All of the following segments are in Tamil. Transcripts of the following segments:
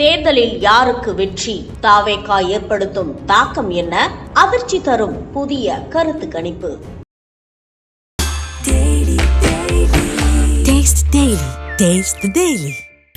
தேர்தலில் யாருக்கு வெற்றி? தாவேகா ஏற்படுத்தும் தாக்கம் என்ன? அதிர்ச்சி தரும் புதிய கருத்து கணிப்பு.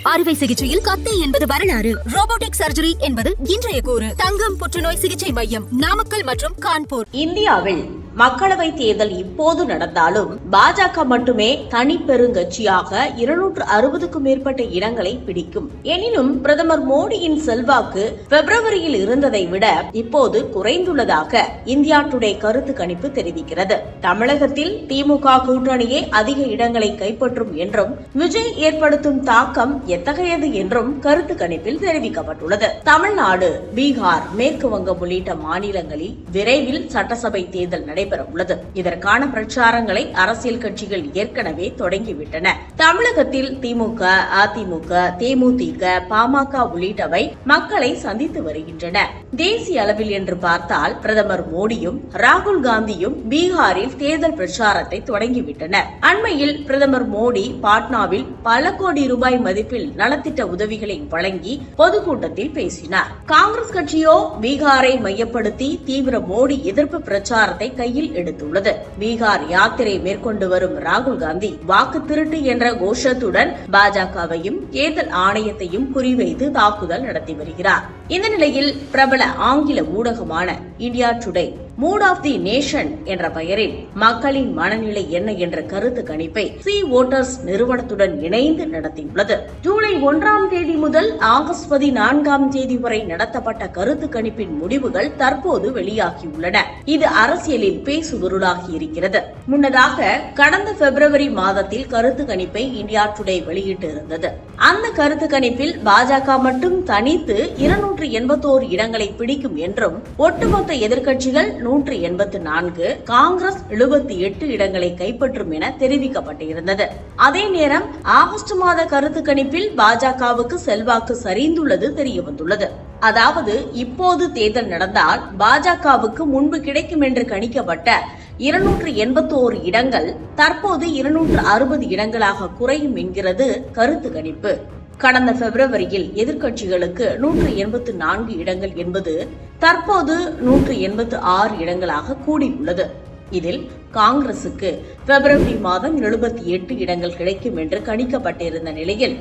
அறுவை சிகிச்சையில் கத்தை என்பது வரலாறு. ரோபோட்டிக் சர்ஜரி என்பது இன்றைய கூறு. தங்கம் புற்றுநோய் சிகிச்சை மையம் நாமக்கல் மற்றும் கான்பூர். இந்தியாவில் மக்களவை தேர்தல் இப்போது நடந்தாலும் பாஜக மட்டுமே தனி பெருங்கட்சியாக இருநூற்று அறுபதுக்கும் மேற்பட்ட இடங்களை பிடிக்கும். எனினும் பிரதமர் மோடியின் செல்வாக்கு பிப்ரவரியில் இருந்ததை விட இப்போது குறைந்துள்ளதாக இந்தியா டுடே கருத்து கணிப்பு தெரிவிக்கிறது. தமிழகத்தில் திமுக கூட்டணியே அதிக இடங்களை கைப்பற்றும் என்றும் விஜய் ஏற்படுத்தும் தாக்கம் எத்தகையது என்றும் கருத்து கணிப்பில் தெரிவிக்கப்பட்டுள்ளது. தமிழ்நாடு பீகார் மேற்கு வங்கம் உள்ளிட்ட மாநிலங்களில் விரைவில் சட்டசபை தேர்தல் நடைபெற உள்ளது இதற்கான பிரச்சாரங்களை அரசியல் கட்சிகள் ஏற்கனவே தொடங்கிவிட்டன. தமிழகத்தில் திமுக அதிமுக தேமுதிக பாமக உள்ளிட்டவை மக்களை சந்தித்து வருகின்றன. தேசிய அளவில் என்று பார்த்தால் பிரதமர் மோடியும் ராகுல் காந்தியும் பீகாரில் தேர்தல் பிரச்சாரத்தை தொடங்கிவிட்டனர் அண்மையில் பிரதமர் மோடி பாட்னாவில் பல கோடி ரூபாய் மதிப்பில் நலத்திட்ட உதவிகளை வழங்கி பொதுக்கூட்டத்தில் பேசினார். காங்கிரஸ் கட்சியோ பீகாரை மையப்படுத்தி தீவிர மோடி எதிர்ப்பு பிரச்சாரத்தை கை கையில் எடுத்துள்ளது. பீகார் யாத்திரை மேற்கொண்டு வரும் ராகுல் காந்தி வாக்கு திருட்டு என்ற கோஷத்துடன் பாஜகவையும் தேர்தல் ஆணையத்தையும் குறிவைத்து தாக்குதல் நடத்தி வருகிறார். இந்த நிலையில் பிரபல ஆங்கில ஊடகமான India today mood of the nation என்ற பெயரில் மக்களின் மனநிலை என்ன என்ற கருத்து கணிப்பை சி ஓட்டர்ஸ் நிறுவனத்துடன் இணைந்து நடத்தியுள்ளது. ஜூலை ஒன்றாம் தேதி முதல் ஆகஸ்ட் பதினான்காம் தேதி வரை நடத்தப்பட்ட கருத்து கணிப்பின் முடிவுகள் தற்போது வெளியாகியுள்ளன. இது அரசியலில் பேசுபொருளாகி இருக்கிறது. முன்னதாக கடந்த பிப்ரவரி மாதத்தில் கருத்து கணிப்பை இந்தியா டுடே வெளியிட்டு இருந்தது. அந்த கருத்து கணிப்பில் பாஜக மட்டும் தனித்து இருநூற்று எண்பத்தோரு இடங்களை பிடிக்கும் என்றும் ஒட்டுமொத்த எதிர்க்கட்சிகள் நூற்று எண்பத்து நான்கு காங்கிரஸ் எழுபத்தி எட்டு இடங்களை கைப்பற்றும் என தெரிவிக்கப்பட்டிருந்தது. அதே நேரம் ஆகஸ்ட் மாத கருத்து கணிப்பில் பாஜகவுக்கு செல்வாக்கு சரிந்துள்ளது தெரியவந்துள்ளது. அதாவது இப்போது தேர்தல் நடந்தால் பாஜகவுக்கு முன்பு கிடைக்கும் என்று கணிக்கப்பட்ட இருநூற்று எண்பத்தோரு இடங்கள் தற்போது இருநூற்று அறுபது இடங்களாக குறையும் என்கிறது கருத்து கணிப்பு. கடந்த பிப்ரவரியில் எதிர்க்கட்சிகளுக்கு நூற்று எண்பத்து நான்கு இடங்கள் என்பது தற்போது நூற்று எண்பத்து ஆறு இடங்களாக கூடியுள்ளது. இதில் காங்கிரசுக்கு பிப்ரவரி மாதம் எழுபத்தி எட்டு இடங்கள் கிடைக்கும் என்று கணிக்கப்பட்டிருந்த நிலையில்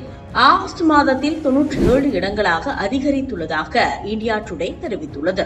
ஆகஸ்ட் மாதத்தில் தொன்னூற்றி ஏழு இடங்களாக அதிகரித்துள்ளதாக இந்தியா டுடே தெரிவித்துள்ளது.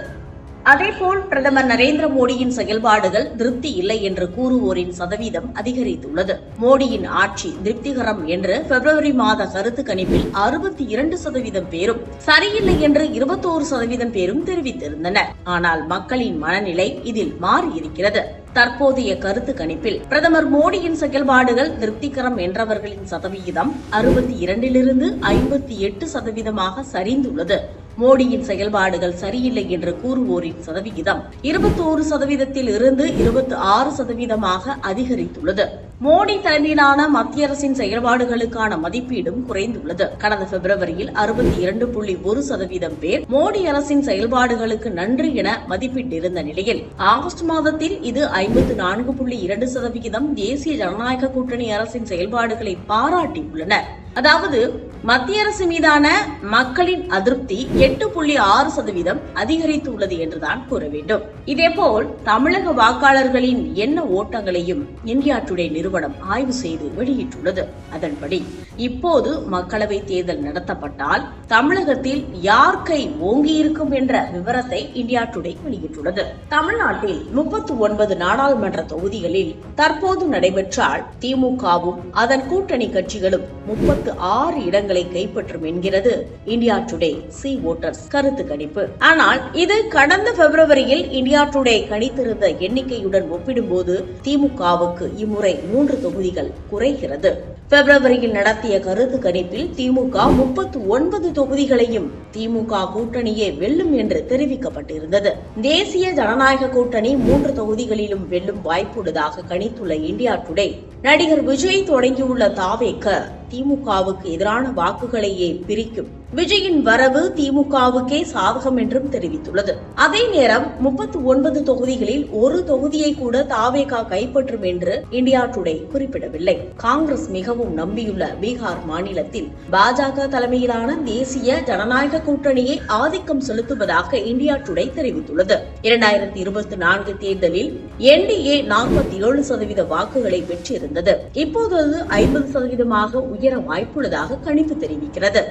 அதேபோல் பிரதமர் நரேந்திர மோடியின் செயல்பாடுகள் திருப்தி இல்லை என்று கூறுவோரின் சதவீதம் அதிகரித்துள்ளது. மோடியின் ஆட்சி திருப்திகரம் என்று பிப்ரவரி மாத கருத்து கணிப்பில் அறுபத்தி இரண்டு சதவீதம் பேரும் சரியில்லை என்று இருபத்தோரு சதவீதம் பேரும் தெரிவித்திருந்தனர். ஆனால் மக்களின் மனநிலை இதில் மாறியிருக்கிறது. தற்போதைய கருத்து கணிப்பில் பிரதமர் மோடியின் செயல்பாடுகள் திருப்திகரம் என்றவர்களின் சதவிகிதம் அறுபத்தி இரண்டிலிருந்து ஐம்பத்தி எட்டு சதவீதமாக சரிந்துள்ளது. மோடியின் செயல்பாடுகள் சரியில்லை என்று கூறுவோரின் சதவிகிதம் இருபத்தோரு சதவீதத்தில் இருந்து இருபத்தி ஆறு சதவீதமாக அதிகரித்துள்ளது. மோடி தலைமையிலான மத்திய அரசின் செயல்பாடுகளுக்கான மதிப்பீடும் குறைந்துள்ளது. கடந்த பிப்ரவரியில் அறுபத்தி இரண்டு புள்ளி ஒரு சதவீதம் பேர் மோடி அரசின் செயல்பாடுகளுக்கு நன்றி என மதிப்பிட்டிருந்த நிலையில் ஆகஸ்ட் மாதத்தில் இது ஐம்பத்து நான்கு புள்ளி இரண்டு சதவிகிதம் தேசிய ஜனநாயக கூட்டணி அரசின் செயல்பாடுகளை பாராட்டியுள்ளனர். அதாவது மத்திய அரசு மீதான மக்களின் அதிருப்தி எட்டு புள்ளி ஆறு சதவீதம் அதிகரித்துள்ளது என்றுதான் கூற வேண்டும். இதேபோல் தமிழக வாக்காளர்களின் எண்ண ஓட்டங்களையும் இந்தியா டுடே நிறுவனம் ஆய்வு செய்து வெளியிட்டுள்ளது. அதன்படி இப்போது மக்களவை தேர்தல் நடத்தப்பட்டால் தமிழகத்தில் யார் கை ஓங்கியிருக்கும் என்ற விவரத்தை இந்தியா டுடே வெளியிட்டுள்ளது. தமிழ்நாட்டில் முப்பத்தி ஒன்பது நாடாளுமன்ற தொகுதிகளில் தற்போது நடைபெற்றால் திமுகவும் அதன் கூட்டணி கட்சிகளும் முப்பத்து ஆறு இடங்களை கைப்பற்றும் என்கிறது இந்தியா டுடே சி ஓட்டர்ஸ் கருத்து கணிப்பு. ஆனால் இது கடந்த பிப்ரவரியில் இந்தியா டுடே கணித்திருந்த எண்ணிக்கையுடன் ஒப்பிடும்போது திமுகவுக்கு இம்முறை மூன்று தொகுதிகள் குறைகிறது. பிப்ரவரியில் நடத்திய கருத்து கணிப்பில் திமுக முப்பத்து ஒன்பது தொகுதிகளையும் திமுக கூட்டணியே வெல்லும் என்று தெரிவிக்கப்பட்டிருந்தது. தேசிய ஜனநாயக கூட்டணி மூன்று தொகுதிகளிலும் வெல்லும் வாய்ப்புள்ளதாக கணித்துள்ள இந்தியா டுடே நடிகர் விஜய் தொடங்கியுள்ள தாவேக்க திமுகவுக்கு எதிரான வாக்குகளையே பிரிக்கும். விஜயின் வரவு திமுகவுக்கே சாதகம் என்றும் தெரிவித்துள்ளது. அதே நேரம் முப்பத்தி ஒன்பது தொகுதிகளில் ஒரு தொகுதியை கூட தாவேகா கைப்பற்றும் என்று இந்தியா டுடே குறிப்பிடவில்லை. காங்கிரஸ் மிகவும் நம்பியுள்ள பீகார் மாநிலத்தில் பாஜக தலைமையிலான தேசிய ஜனநாயக கூட்டணியை ஆதிக்கம் செலுத்துவதாக இந்தியா டுடே தெரிவித்துள்ளது. இரண்டாயிரத்தி இருபத்தி நான்கு தேர்தலில் என்டிஏ நாற்பத்தி ஏழு சதவீத வாக்குகளை பெற்றிருந்தது. இப்போது அது ஐம்பது சதவீதமாக உயர வாய்ப்புள்ளதாக கணிப்பு தெரிவிக்கிறது.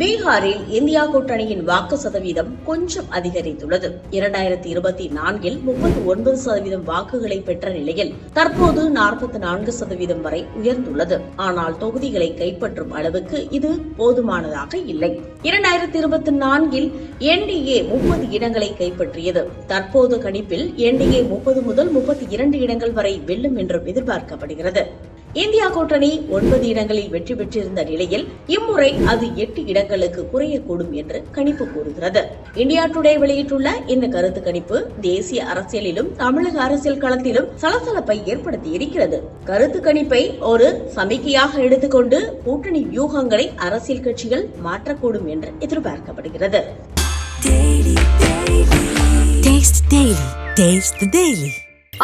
பீகாரில் இந்தியா கூட்டணியின் வாக்கு சதவீதம் கொஞ்சம் அதிகரித்துள்ளது. இரண்டாயிரத்தி இருபத்தி நான்கில் முப்பத்தி ஒன்பது சதவீதம் வாக்குகளை பெற்ற நிலையில் தற்போது நாற்பத்தி நான்கு சதவீதம் வரை உயர்ந்துள்ளது. ஆனால் தொகுதிகளை கைப்பற்றும் அளவுக்கு இது போதுமானதாக இல்லை. இரண்டாயிரத்தி இருபத்தி நான்கில் என்டிஏ முப்பது இடங்களை கைப்பற்றியது. தற்போது கணிப்பில் என்டிஏ முப்பது முதல் முப்பத்தி இரண்டு இடங்கள் வரை வெல்லும் என்றும் எதிர்பார்க்கப்படுகிறது. இந்தியா கூட்டணி ஒன்பது இடங்களில் வெற்றி பெற்றிருந்த நிலையில் இம்முறை அது எட்டு இடங்களுக்கு குறையக்கூடும் என்று கணிப்பு கூறுகிறது. இந்தியா டுடே வெளியிட்டுள்ள இந்த கருத்து கணிப்பு தேசிய அரசியலிலும் தமிழக அரசியல் களத்திலும் சலசலப்பை ஏற்படுத்தி இருக்கிறது. கருத்து கணிப்பை ஒரு சமிக்கையாக எடுத்துக்கொண்டு கூட்டணி வியூகங்களை அரசியல் கட்சிகள் மாற்றக்கூடும் என்று எதிர்பார்க்கப்படுகிறது. Taste the Daily.